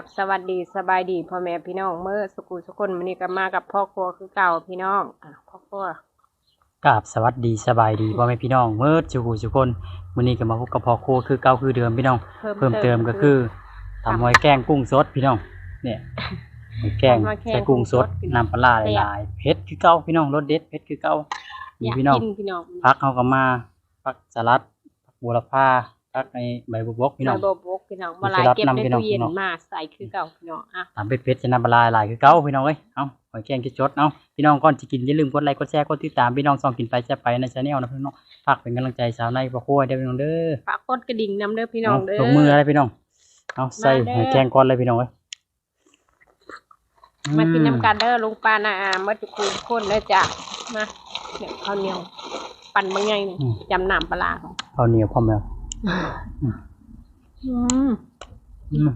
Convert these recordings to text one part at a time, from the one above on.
บสวัสดีสบายดีพ่อแม่พี่น้องเมื่อสกุลสกุลมันนี้ก็มากับพ่อครัวคือเก่าพี่น้องอะพ่อครัวกราบสวัสดีสบายดีพ่อแม่พี่น้องเมื่อสุขุสุคนมื้อนี้ก็มาพบกับพ่อครัวคือเก่าคือเดิมพี่น้อง เพิ่มเติมก็คือทำหอยแกงกุ้งสดพี่น้อง เนี่ยหอยแกงใส่กุ้งสดน้ำปลาร้าหลายๆเผ็ดคือเก่าพี่น้องรสเด็ดเผ็ดคือเก่าอนี่ยากพี่น้องกินพี่น้องพักเฮาก็มาพักสลัดผักบัวละพา พักในใบบัวบกพี่น้องมาโบบกพี่น้องมาลายมีเคล็ดลับเก็บในนำพี่น้องตู้เย็นพี่น้องมาใส่คือเก่าพี่น้องอะทำเผ็ดๆจะน้ำปลาร้าหลายคือเก่าพี่น้องเอ้ยเอ้าหอยแกงคิดจดเอ้าพี่น้องก่อนสิกินอย่าลืมกดไลค์กดแชร์กดติดตามพี่น้องส่องกินไปแซ่บไปในชาแนลนะพี่น้องฝากเป็นกำลังใจสาวในพ่อครัวเด้อพี่น้องเด้อฝากกดกระดิ่งนำเด้อพี่น้องเด้อลงมืออะไรพี่น้องเอาใส่มาเด้อหอยแกงก่อนเลยพี่น้องเอ้ยมากินอืน้ำกันเด้อลุงปานาอาเมื่อจุกุลคนเลยจ้ะมาเนี่ยข้าวเหนียว ปั่นบางไงนี่จำน้ำปลาร้าของข้าวเหนียวพร้อมแล้วอืม อืมอืม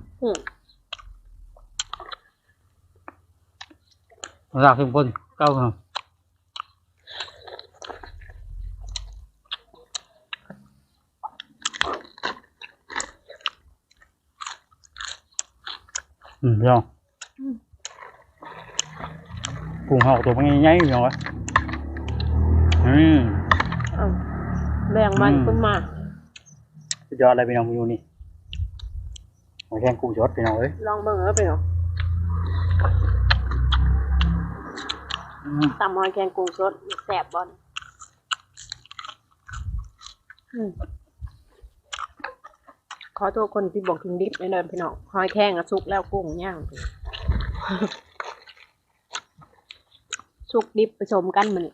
รากขึ้นบนเก้าครับอืมพี่น้องอื มกุ้งหอกตัวมันใหญ่ๆพี่น้องเอ้ยอืมเอาแบ่งมันอืมขึ้นมาสุดยอดเลยพี่น้องอยู่นี่หอยแกงกุ้งสดพี่น้องเอ้ยลองเบิ่งเด้อพี่น้องอืมตำหอยแกงกุ้งสดแสบบอลอืมขอโทษคนที่บอกถึงดิบไม่เดินพี่น้องหอยแข้งอะสุกแล้วกุ้งย่างสุกดิบผสมกันมัน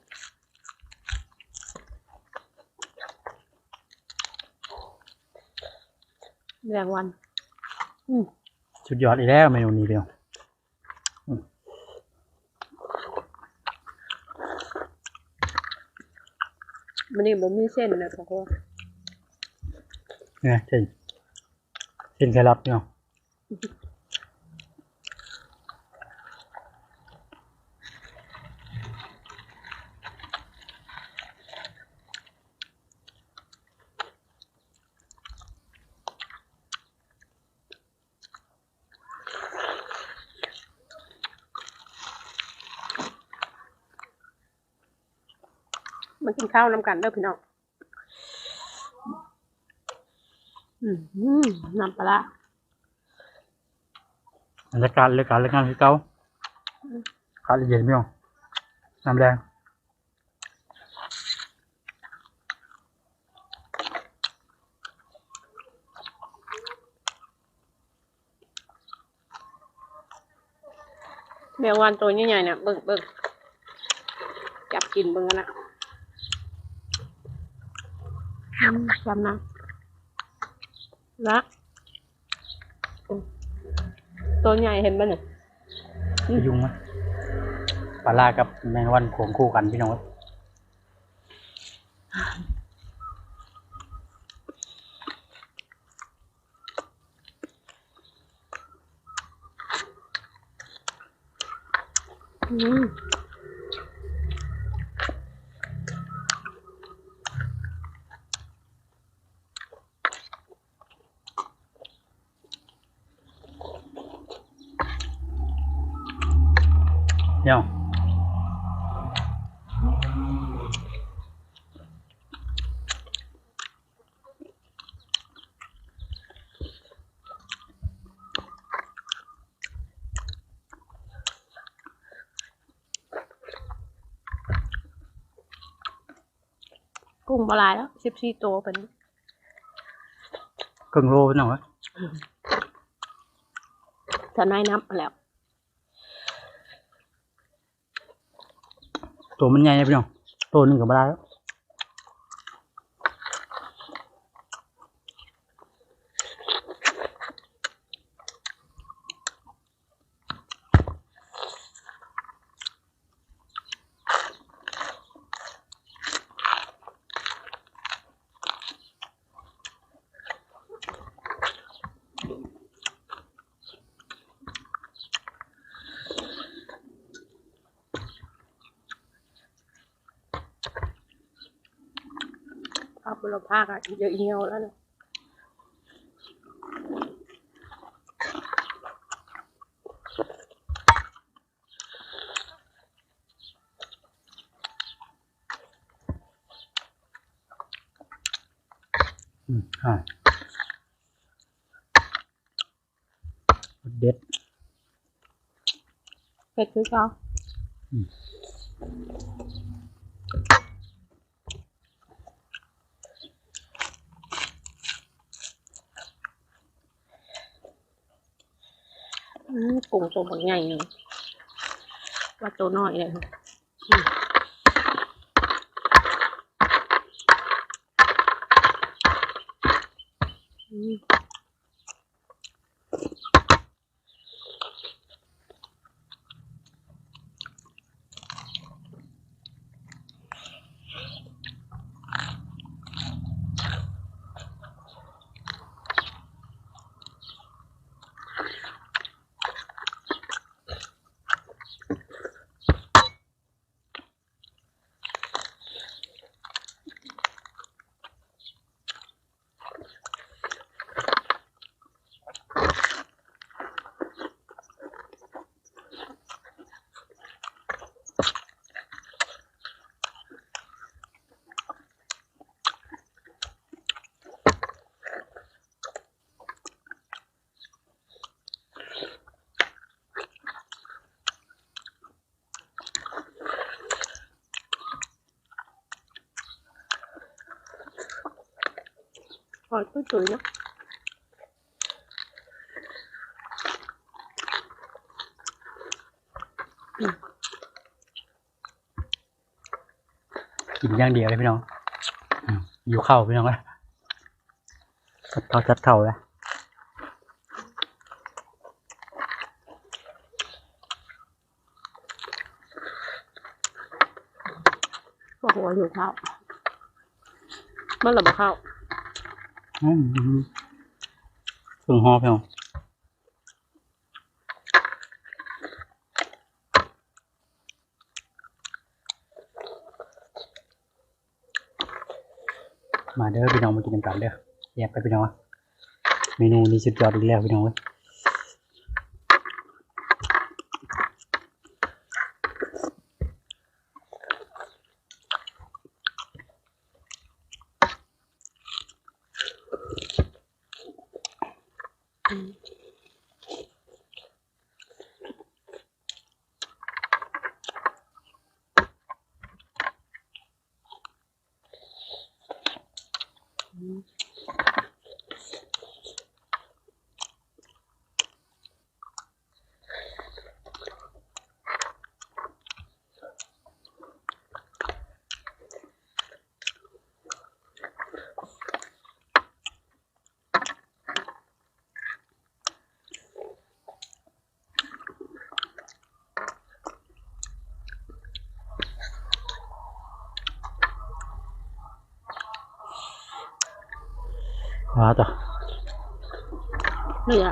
แรงวันอืมสุดยอดอีกแล้วเมนูนี้พี่น้องมันนี่มันมีเส้นเลยพ่อโคเนี่ยเส้นเส้นแครอทพี่น้อง กินข้าวน้ำกันเด้อพี่น้องอืมอืมน้ำปลาร้าบรรยากาศเลยการเลยงานคือเก่าขาดเย็นพี่น้องน้ำแดงแมงวันตัวใหญ่ๆเนี่ยเบิ่งเบิ่งจับกินเบิ่งกันนะอืม จำนะละอืมตัวใหญ่เห็นป่ะเนี่ยอืมไปยุ่งไหมปลาลากับแมงวันขวงคู่กันพี่น้องอืม พี่น้องกุ้งปลาลายแล้วสิบสี่ตัวเป็นครึ่งโลพี่น้องเอ้ยทนายนับมาแล้ว ตัวมันใหญ่นะพี่น้องตัวหนึ่งกับปลาแล้ว คนลาภาคอะเยอะเหี่ยวแล้วนะอืมอ่าเด็ดเผ็ดคือเขาอืม กุ้งตัวบักใหญ่เลยว่าตัวน้อยเลยอืม ตุ้ยจุ๋ยนะกินอย่างเดียวเลยพี่น้องอืมอยู่เข้าพี่น้องเลยจัดเข้าจัดเข้าเลยก็หัวอยู่ข้าวเมื่อไหร่มาข้าวอืม ถึงหอพี่น้องมาเด้อพี่น้องมากินกันกันเด้อแยกไปพี่น้องเมนูนี้สุดยอดอีกแล้วพี่น้องเว้ย ว้าต่อเหนื่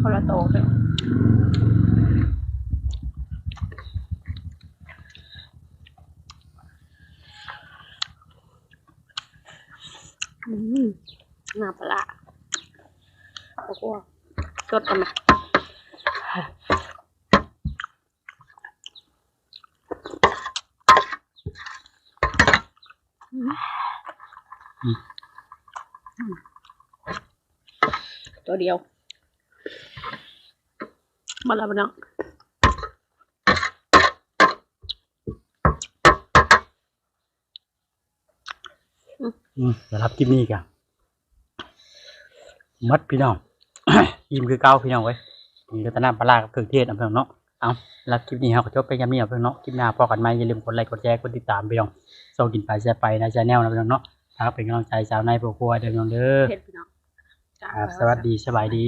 คนละโตะเลยอืมน้ำปลาร้าโอ้โหสดกันไหม ตัวเดียว มาแล้วพี่น้องมอืมสำหรับคลิปนี้กันมัดพี่น้อง อิ่มคือเก้าพี่น้องเว้ ยมีรัตนาปลาร้ากับเครื่องเทศเอาเพื่อนเนาะเอาแล้วคลิปนี้เราก็จบไปกันนี่เอาเพื่อนเนาะคลิปหน้าพอกันไหมอย่าลืมกดไลค์กดแชร์กดติดตามพี่น้องโซกินไปแชร์ไปนะชาแนลนะพี่น้องเนาะถ้าเป็นกำลังใจสาวในายครัวเดินน้องเด้อเผ็ดพี่น้องจ้าครับสวัสดีสบายดี